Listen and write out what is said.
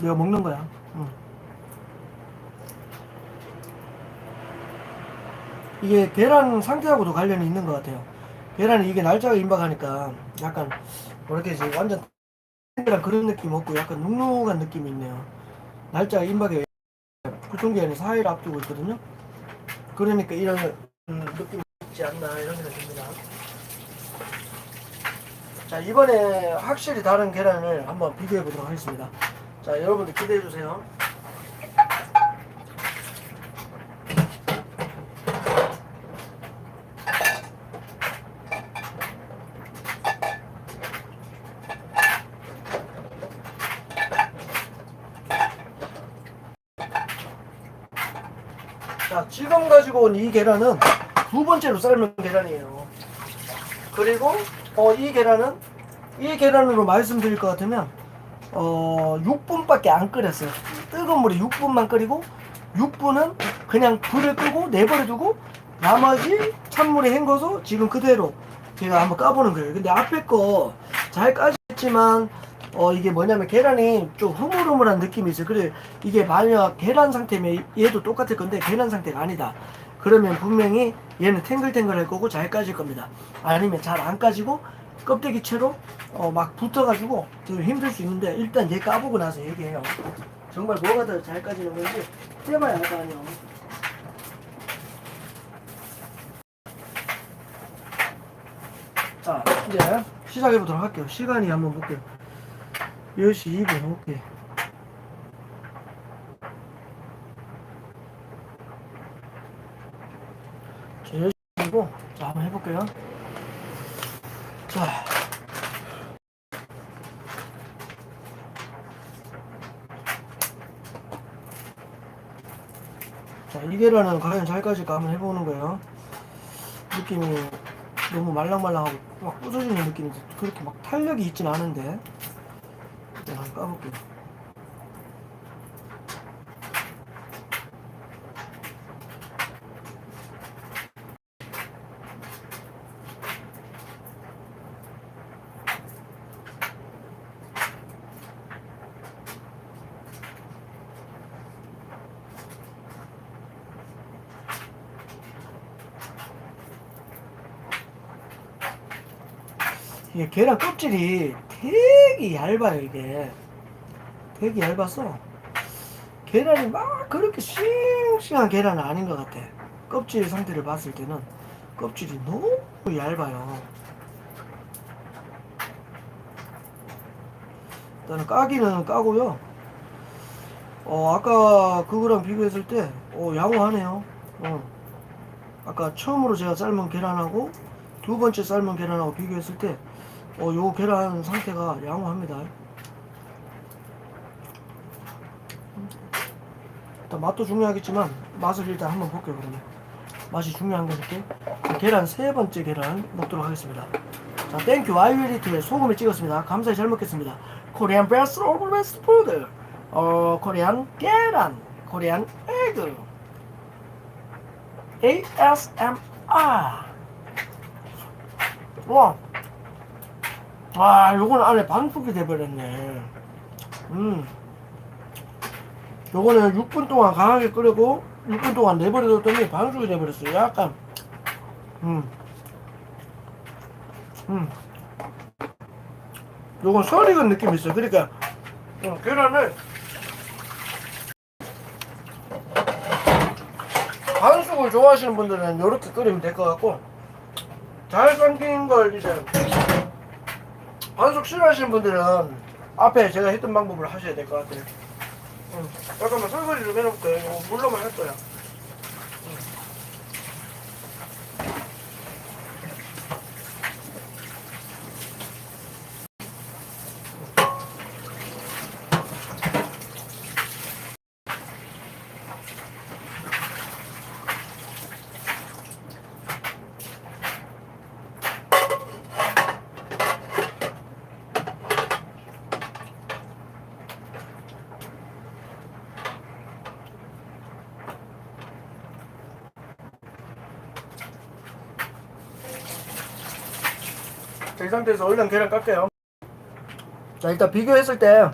내가 먹는 거야. 응. 이게 계란 상태하고도 관련이 있는 것 같아요. 계란이 이게 날짜가 임박하니까 약간 뭐랄까 이제 완전 랑 그런 느낌 없고 약간 눅눅한 느낌이 있네요. 날짜가 임박에 구청기한이 4일 앞두고 있거든요. 그러니까 이런 음, 느낌이 있지 않나 이런 생각이 듭니다. 자 이번에 확실히 다른 계란을 한번 비교해 보도록 하겠습니다. 자 여러분들 기대해 주세요. 자, 지금 가지고 온 이 계란은 두 번째로 삶은 계란이에요. 그리고 어, 이 계란은 이 계란으로 말씀드릴 것 같으면 어, 6분밖에 안 끓였어요. 뜨거운 물에 6분만 끓이고 6분은 그냥 불을 끄고 내버려 두고 나머지 찬물에 헹궈서 지금 그대로 제가 한번 까보는 거예요. 근데 앞에 거 잘 까졌지만 어 이게 뭐냐면 계란이 좀 흐물흐물한 느낌이 있어요. 그래 이게 만약 계란 상태면 얘도 똑같을 건데 계란 상태가 아니다. 그러면 분명히 얘는 탱글탱글할 거고 잘 까질 겁니다. 아니면 잘 안 까지고 껍데기 채로 어 막 붙어가지고 좀 힘들 수 있는데 일단 얘 까보고 나서 얘기해요. 정말 뭐가 더 잘 까지는 건지 해봐야 알거 아니에요. 자 이제 시작해 보도록 할게요. 시간이 한번 볼게요. 10시 2분 오케이. 자, 10시고 자 한번 해볼게요. 자. 자, 이 계란은 과연 잘 까질까 한번 해보는 거예요. 느낌이 너무 말랑말랑하고 막 부서지는 느낌이 그렇게 막 탄력이 있진 않은데 내가 한번 까볼게요. 이게 계란 껍질이 되게 얇아요 이게. 되게 얇아서. 계란이 막 그렇게 싱싱한 계란은 아닌 것 같아. 껍질 상태를 봤을 때는 껍질이 너무 얇아요. 일단은 까기는 까고요. 어 아까 그거랑 비교했을 때 어, 양호하네요. 어. 아까 처음으로 제가 삶은 계란하고 두 번째 삶은 계란하고 비교했을 때 어, 요 계란 상태가 양호합니다. 일단 맛도 중요하겠지만 맛을 일단 한번 볼게요 그러면 맛이 중요한 거니까 계란 세 번째 계란 먹도록 하겠습니다. 자, 땡큐 와이웨리트에 소금을 찍었습니다. 감사히 잘 먹겠습니다. 코리안 베스트 오브 베스트 푸드 어, 코리안 계란 코리안 에그 ASMR 와 아, 요건 안에 반숙이 돼버렸네. 음. 요거는 6분 동안 강하게 끓이고, 6분 동안 내버려뒀더니 반숙이 돼버렸어요. 약간, 음. 음. 요건 설 익은 느낌이 있어요. 그러니까, 어, 계란을, 반숙을 좋아하시는 분들은 요렇게 끓이면 될 것 같고, 잘 삶긴 걸 이제, 반숙 싫어하시는 분들은 앞에 제가 했던 방법을 하셔야 될 것 같아요. 응. 잠깐만 설거지 좀 해놓을게요. 물로만 할 거야. 이 상태에서 얼른 계란 깎게요. 자, 일단 비교했을 때